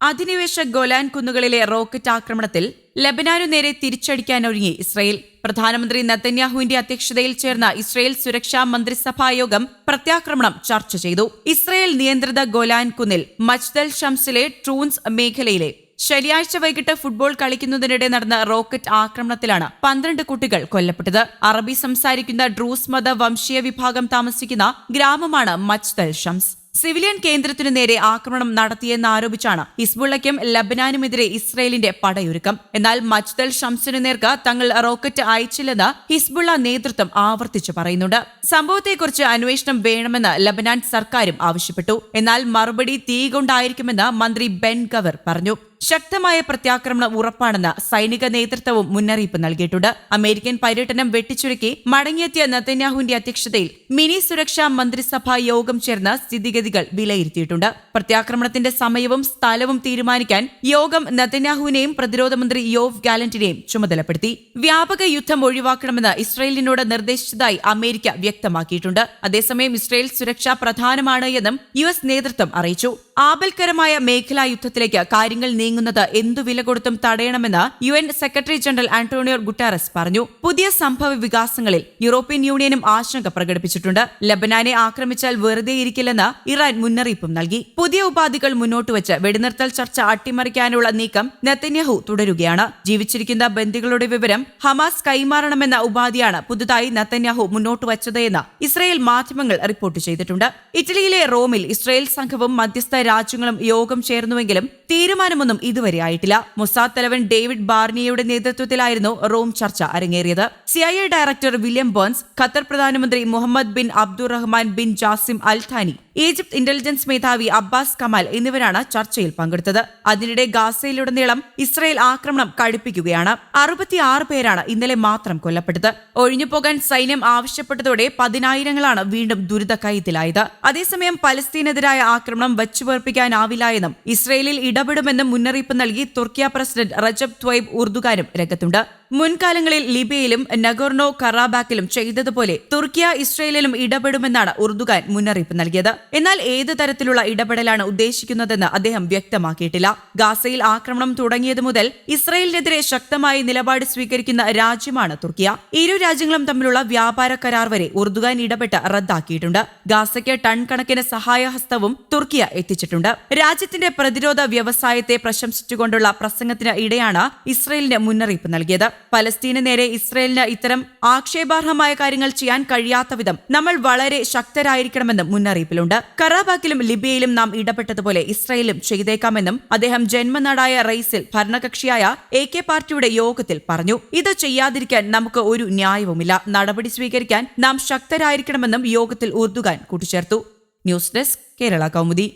അധിനിവേശ Golan കുന്നുകളിലെ rocket ആക്രമണത്തിൽ ലബനാനു നേരെ തിരിച്ചടിക്കാനൊരുങ്ങി ഇസ്രയേൽ. പ്രധാനമന്ത്രി നത്തന്യാഹുവിന്റെ അധ്യക്ഷതയിൽ ചേർന്ന ഇസ്രയേൽ സുരക്ഷാ മന്ത്രിസഭാ യോഗം പ്രത്യാക്രമണം ചർച്ച ചെയ്തു. ഇസ്രയേൽ നിയന്ത്രിത ഗോലാൻ കുന്നിൽ മജ്ദൽ ഷംസിലെ ട്രൂൺസ് മേഖലയിലെ ശനിയാഴ്ച വൈകിട്ട് ഫുട്ബോൾ കളിക്കുന്നതിനിടെ നടന്ന റോക്കറ്റ് ആക്രമണത്തിലാണ് പന്ത്രണ്ട് കുട്ടികൾ കൊല്ലപ്പെട്ടത്. അറബി സംസാരിക്കുന്ന ഡ്രൂസ് മത വംശീയ വിഭാഗം താമസിക്കുന്ന ഗ്രാമമാണ് മജ്ദൽ ഷംസ്. സിവിലിയൻ കേന്ദ്രത്തിനു നേരെ ആക്രമണം നടത്തിയെന്നാരോപിച്ചാണ് ഹിസ്ബുള്ളയ്ക്കും ലബനാനുമെതിരെ ഇസ്രയേലിന്റെ പടയൊരുക്കം. എന്നാൽ മജ്ദൽ ഷംസിനു നേർക്ക് തങ്ങൾ റോക്കറ്റ് അയച്ചില്ലെന്ന് ഹിസ്ബുള്ള നേതൃത്വം ആവർത്തിച്ചു പറയുന്നുണ്ട്. സംഭവത്തെക്കുറിച്ച് അന്വേഷണം വേണമെന്ന് ലബനാൻ സർക്കാരും ആവശ്യപ്പെട്ടു. എന്നാൽ മറുപടി തീ കൊണ്ടായിരിക്കുമെന്ന് മന്ത്രി ബെൻ ഗവർ പറഞ്ഞു. ശക്തമായ പ്രത്യാക്രമണം ഉറപ്പാണെന്ന് സൈനിക നേതൃത്വവും മുന്നറിയിപ്പ് നൽകിയിട്ടുണ്ട്. അമേരിക്കൻ പര്യടനം വെട്ടിച്ചുരുക്കി മടങ്ങിയെത്തിയ നത്തന്യാഹുവിന്റെ അധ്യക്ഷതയിൽ മിനി സുരക്ഷാ മന്ത്രിസഭാ യോഗം ചേർന്ന് സ്ഥിതിഗതികൾ വിലയിരുത്തിയിട്ടുണ്ട്. പ്രത്യാക്രമണത്തിന്റെ സമയവും സ്ഥലവും തീരുമാനിക്കാൻ യോഗം നത്തന്യാഹുവിനെയും പ്രതിരോധ മന്ത്രി യോവ് ഗാലന്റിനെയും ചുമതലപ്പെടുത്തി. വ്യാപക യുദ്ധം ഒഴിവാക്കണമെന്ന് ഇസ്രയേലിനോട് നിർദ്ദേശിച്ചതായി അമേരിക്ക വ്യക്തമാക്കിയിട്ടുണ്ട്. അതേസമയം ഇസ്രയേൽ സുരക്ഷ പ്രധാനമാണ് എന്നും യു എസ് നേതൃത്വം അറിയിച്ചു. ആപൽക്കരമായ മേഖലാ യുദ്ധത്തിലേക്ക് കാര്യങ്ങൾ നീങ്ങുന്നത് എന്തു വില കൊടുത്തും തടയണമെന്ന് U N secretary general Antonio Guterres പറഞ്ഞു. പുതിയ സംഭവ വികാസങ്ങളിൽ യൂറോപ്യൻ യൂണിയനും ആശങ്ക പ്രകടിപ്പിച്ചിട്ടുണ്ട്. ലബനാനെ ആക്രമിച്ചാൽ വെറുതെ ഇരിക്കില്ലെന്ന് ഇറാൻ മുന്നറിയിപ്പും നൽകി. പുതിയ ഉപാധികൾ മുന്നോട്ട് വെച്ച് വെടിനിർത്തൽ ചർച്ച അട്ടിമറിക്കാനുള്ള നീക്കം നെത്തന്യാഹു തുടരുകയാണ്. ജീവിച്ചിരിക്കുന്ന ബന്ദികളുടെ വിവരം ഹമാസ് കൈമാറണമെന്ന ഉപാധിയാണ് പുതുതായി നെത്തന്യാഹു മുന്നോട്ട് വച്ചതെന്ന് ഇസ്രായേൽ മാധ്യമങ്ങൾ റിപ്പോർട്ട് ചെയ്തിട്ടുണ്ട്. ഇറ്റലിയിലെ റോമിൽ ഇസ്രായേൽ സംഘവും മധ്യസ്ഥ രാജ്യങ്ങളും യോഗം ചേർന്നുവെങ്കിലും തീരുമാനമൊന്നും ഇതുവരെ ആയിട്ടില്ല. മൊസാദ് തലവൻ ഡേവിഡ് ബാർണിയയുടെ നേതൃത്വത്തിലായിരുന്നു റോം ചർച്ച അരങ്ങേറിയത്. CIA director William Burns Qatar പ്രധാനമന്ത്രി Mohammed bin Abdulrahman bin Jassim Al Thani Egypt intelligence മേധാവി അബ്ബാസ് കമാൽ എന്നിവരാണ് ചർച്ചയിൽ പങ്കെടുത്തത്. അതിനിടെ ഗാസയിലുടനീളം ഇസ്രയേൽ ആക്രമണം കടുപ്പിക്കുകയാണ്. അറുപത്തിയാറ് പേരാണ് ഇന്നലെ മാത്രം കൊല്ലപ്പെട്ടത്. ഒഴിഞ്ഞുപോകാൻ സൈന്യം ആവശ്യപ്പെട്ടതോടെ പതിനായിരങ്ങളാണ് വീണ്ടും ദുരിതക്കയത്തിലായത് അതേസമയം പലസ്തീനെതിരായ ആക്രമണം വച്ചുപേർപ്പിക്കാനാവില്ല എന്നും ഇസ്രയേലിൽ ഇടപെടുമെന്നും മുന്നറിയിപ്പ് നൽകി തുർക്കിയ പ്രസിഡന്റ് റജബ് ത്വൈബ് ഉർദുഗാനും രംഗത്തുണ്ട്. മുൻകാലങ്ങളിൽ ലിബിയയിലും നഗോർണോ കറാബാക്കിലും ചെയ്തതുപോലെ തുർക്കിയ ഇസ്രയേലിലും ഇടപെടുമെന്നാണ് ഉർദുഗാൻ മുന്നറിയിപ്പ് നൽകിയത്. എന്നാൽ ഏത് തരത്തിലുള്ള ഇടപെടലാണ് ഉദ്ദേശിക്കുന്നതെന്ന് അദ്ദേഹം വ്യക്തമാക്കിയിട്ടില്ല. ഗാസയിൽ ആക്രമണം തുടങ്ങിയത് മുതൽ ഇസ്രയേലിനെതിരെ ശക്തമായി നിലപാട് സ്വീകരിക്കുന്ന രാജ്യമാണ് തുർക്കിയ. ഇരു രാജ്യങ്ങളും തമ്മിലുള്ള വ്യാപാര കരാർ വരെ ഉർദുഗാൻ ഇടപെട്ട് റദ്ദാക്കിയിട്ടുണ്ട്. ഗാസയ്ക്ക് ടൺ കണക്കിന് സഹായഹസ്തവും തുർക്കിയ എത്തിച്ചിട്ടുണ്ട്. രാജ്യത്തിന്റെ പ്രതിരോധ വ്യവസായത്തെ പ്രശംസിച്ചുകൊണ്ടുള്ള പ്രസംഗത്തിന് ഇടെയാണ് ഇസ്രയേലിന് മുന്നറിയിപ്പ് നൽകിയത്. പലസ്തീന് നേരെ ഇസ്രയേലിന് ഇത്തരം ആക്ഷേപാർഹമായ കാര്യങ്ങൾ ചെയ്യാൻ കഴിയാത്ത വിധം നമ്മൾ വളരെ ശക്തരായിരിക്കണമെന്നും മുന്നറിയിപ്പിലുണ്ട്. കറാബാക്കിലും ലിബിയയിലും നാം ഇടപെട്ടതുപോലെ ഇസ്രയേലും ചെയ്തേക്കാമെന്നും അദ്ദേഹം ജന്മനാടായ റൈസിൽ ഭരണകക്ഷിയായ എ കെ പാർട്ടിയുടെ യോഗത്തിൽ പറഞ്ഞു. ഇത് ചെയ്യാതിരിക്കാൻ നമുക്ക് ഒരു ന്യായവുമില്ല. നടപടി സ്വീകരിക്കാൻ നാം ശക്തരായിരിക്കണമെന്നും യോഗത്തിൽ ഉർദുഗാൻ കൂട്ടിച്ചേർത്തു. News desk Kerala Kaumudi.